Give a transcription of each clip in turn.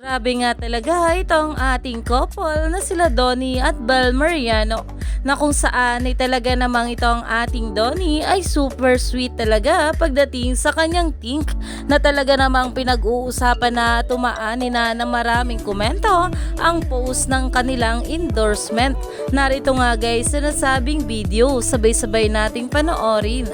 Grabe nga talaga itong ating couple na sila Donnie at Bel Mariano na kung saan ay talaga namang itong ating Donnie ay super sweet talaga pagdating sa kanyang tink na talaga namang pinag-uusapan na tumaan na ng maraming komento ang post ng kanilang endorsement. Narito nga guys sa nasabing video sabay-sabay nating panoorin.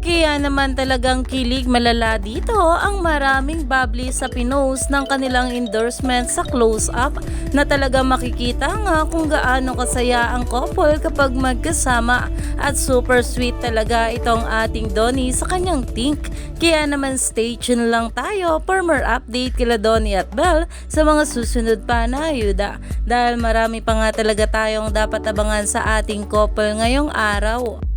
Kaya naman talagang kilig malala dito ang maraming bubbly sa pinost ng kanilang endorsement sa close-up na talaga makikita nga kung gaano kasaya ang couple kapag magkasama at super sweet talaga itong ating Donnie sa kanyang tink. Kaya naman stay tuned lang tayo for more update kila Donnie at Belle sa mga susunod pa na ayuda dahil marami pa nga talaga tayong dapat abangan sa ating couple ngayong araw.